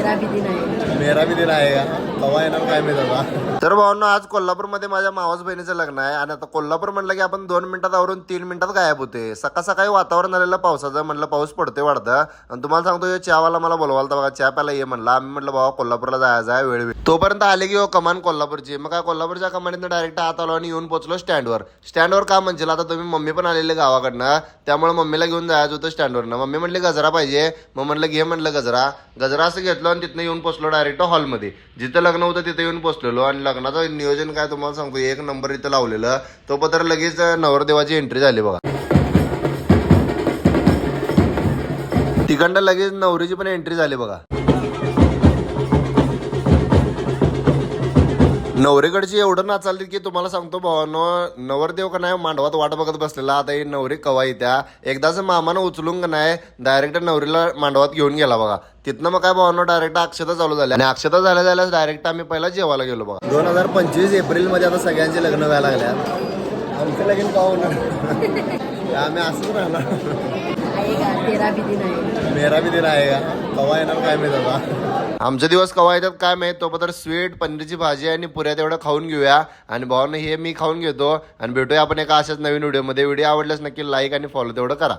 मेरा भी दिन आहे मेरा भी दिन आहे का कवा येणार काय मी दादा तर भावांनो आज कोल्हापूरमध्ये माझ्या मावस बहिणीचं लग्न आहे आणि आता कोल्हापूर म्हणलं की आपण दोन मिनिटात आवरून तीन मिनिटात गायब होते सकाळ सकाळी वातावरण आलेलं पावसाचं म्हणलं पाऊस पडते वाढतं. आणि तुम्हाला सांगतो हे चहावाला मला बोलवाल तर बघा चहा प्यायला ये म्हणला. आम्ही म्हटलं बाबा कोल्हापूरला जायचं आहे वेळ वेळ. तोपर्यंत आले की हो कमान कोल्हापूरची. मग काय कोल्हापूरच्या कमानीतनं डायरेक्ट आत आलो आणि येऊन पोहोचलो स्टँडवर स्टँडवर का म्हणजे आता तुम्ही मम्मी पण आलेले गावाकडनं. त्यामुळे मम्मीला घेऊन जायचं होतं स्टँडवरनं मम्मी म्हणली गजरा पाहिजे. मग म्हणलं घे म्हणलं गजरा. गजरा असं घेतलो आणि तिथनं येऊन पोचलो डायरेक्ट हॉलमध्ये. जिथं लग्न होतं तिथं येऊन पोचलेलो. आणि लग्नाचं नियोजन काय तुम्हाला सांगतो एक नंबर इथं लावलेलं. तो पत्र लगेच नवरदेवाची एंट्री झाली बघा. तिकडनं लगेच नवरीची पण एंट्री झाली बघा. नवरीकडची एवढं नाचालती की तुम्हाला सांगतो भावानो नवरदेव का नाही मांडवात वाट बघत बसलेला. आता ही नवरी कवा येत्या? एकदाच मामानं उचलून का नाही डायरेक्ट नवरीला मांडवात घेऊन गेला बघा. तिथनं मग काय भावानो डायरेक्ट अक्षता चालू झाल्या. आणि अक्षता झाल्या झाल्या डायरेक्ट आम्ही पहिला जेवायला गेलो बघा. दोन हजार पंचवीस एप्रिलमध्ये आता सगळ्यांचे लग्न व्हायला लागल्या आमचं लगीन का होणार? आम्ही असंच राहणार. मेरा भी दिन आहे का? कवा येणार काय माहीत आता? आमचे दिवस कवा येतात काय माहीत? तो पत्र स्वीट पनीरची भाजी आणि पुऱ्या तेवढं खाऊन घेऊया. आणि भावानं हे मी खाऊन घेतो. आणि भेटूया आपण एका अशाच नवीन व्हिडिओमध्ये. व्हिडिओ आवडल्यास नक्की लाईक आणि फॉलो तेवढं करा.